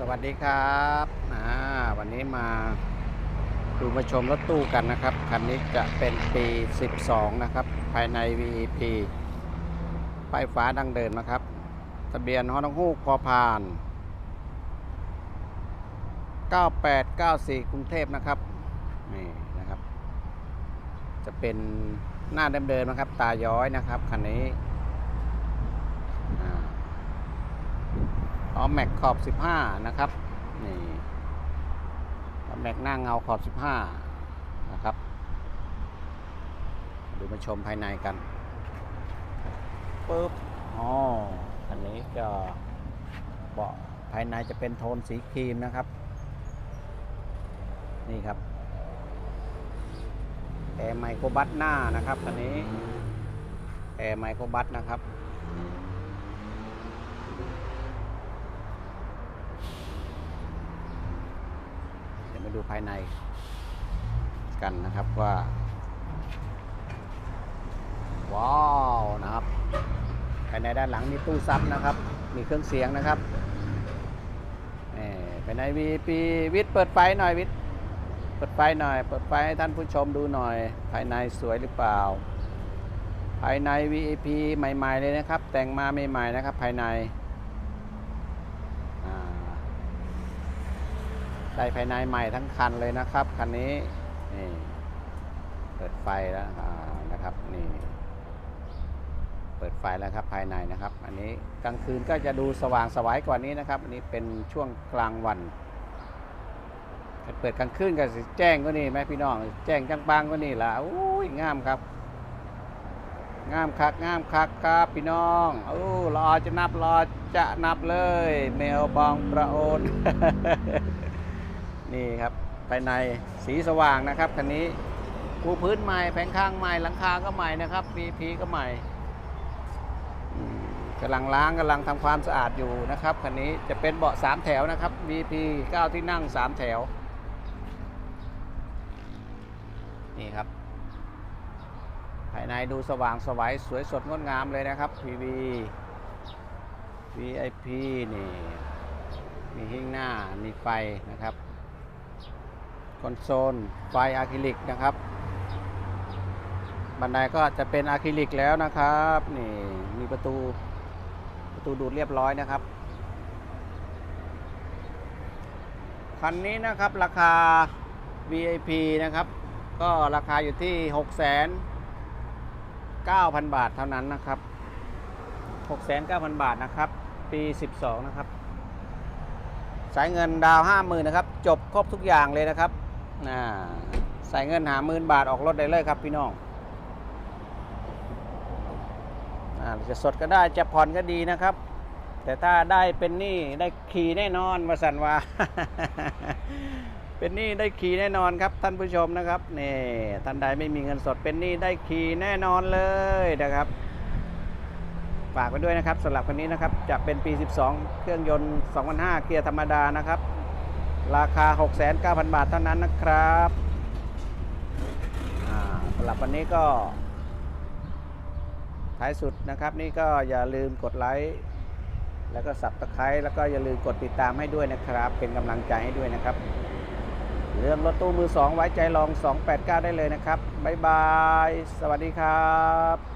สวัสดีครับอ่าวันนี้มาดูมาชมรถตู้กันนะครับ คันนี้จะเป็นปี 12 นะครับ ภายใน VEP ป้ายฟ้าดังเดินนะครับ ทะเบียนฮอนฮูกพอพาน 9894 กรุงเทพนะครับ นี่นะครับ จะเป็นหน้าเดิมๆนะครับ ตาย้อยนะครับ คันนี้อ่า ล้อแม็กขอบ 15 นะครับ นี่ล้อแม็กหน้าเงาขอบ 15 นะครับ ดูมาชมภายในกันปุ๊บอ๋ออันนี้ก็เบาะภายในจะเป็นโทนสีครีมนะครับ นี่ครับแอร์ไมโครบัสหน้านะครับอันนี้แอร์ไมโครบัสนะครับ เดี๋ยวมาดู ภายในกันนะครับว่า ว้าวนะครับ ภายในด้านหลังมีตู้ซับนะครับ มีเครื่องเสียงนะครับนี่ภายใน VP วิทย์เปิดไฟหน่อยวิทย์เปิดไฟหน่อย เปิดไฟให้ท่านผู้ชมดูหน่อย ภายในสวยหรือเปล่า ภายใน VIP ใหม่ ๆ เลยนะครับ แต่งมาใหม่ ๆ นะครับ ภายในอ่า ได้ภายในใหม่ทั้งคันเลยนะครับ คันนี้นี่เปิดไฟแล้วนะครับนี่เปิดไฟแล้วครับภายในนะครับ อันนี้กลางคืนก็จะดูสว่างสวายกว่านี้นะครับ อันนี้เป็นช่วงกลางวันเปิดกลางคืนก็สิแจ้งก็นี่ไหมพี่น้อง แจ้งจังบางก็นี่ละอุ้ยงามครับ งามคักงามคักครับพี่น้องโอ้รอจะนับรอจะนับเลยแมวบองประโอน นี่ครับภายในสีสว่างนะครับคันนี้ปูพื้นใหม่แผงข้างใหม่หลังคาก็ใหม่นะครับ VP ก็ใหม่กำลังล้างกำลังทำความสะอาดอยู่นะครับคันนี้จะเป็นเบาะ3แถวนะครับ VP 9 ที่นั่ง 3 แถว นี่ครับ ภายในดูสว่างสวัยสวยสดงดงามเลยนะครับ PV VIP นี่ มีหิ้งหน้ามีไฟนะครับ อนโซล ไฟอะคริลิกนะครับ บันไดก็จะเป็นอะคริลิกแล้วนะครับนี่มีประตูประตูดูดเรียบร้อยนะครับ คันนี้นะครับราคา VIP นะครับ ก็ราคาอยู่ที่ 6 9 0 0 0 บาทเท่านั้นนะครับ 6 9 0 0 0 บาทนะครับ ปี 12 นะครับสายเงินดาวห้าหมื่นนะครับ จบครบทุกอย่างเลยนะครับ อ่าใส่เงินหาหมื่นบาทออกรถได้เลยครับพี่น้องอ่าจะสดก็ได้จะผ่อนก็ดีนะครับ แต่ถ้าได้เป็นหนี้ได้ขี่แน่นอนมาสันว่า เป็นหนี้ได้ขี่แน่นอนครับท่านผู้ชมนะครับนี่ท่านใดไม่มีเงินสดเป็นหนี้ได้ขี่แน่นอนเลยนะครับฝากไว้ด้วยนะครับสำหรับคันนี้นะครับจะเป็นปี 12 เครื่องยนต์ 2005 เกียร์ธรรมดานะครับ ราคา 6,900 บาทเท่านั้นนะครับสำหรับวันนี้ก็ ท้ายสุดนะครับ นี่ก็อย่าลืมกดไลค์แล้วก็สับตะไคร้แล้วก็อย่าลืมกดติดตามให้ด้วยนะครับ เป็นกำลังใจให้ด้วยนะครับ เรื่องรถตู้มือ 2 ไว้ใจลอง 289 ได้เลยนะครับ บ๊ายบาย สวัสดีครับ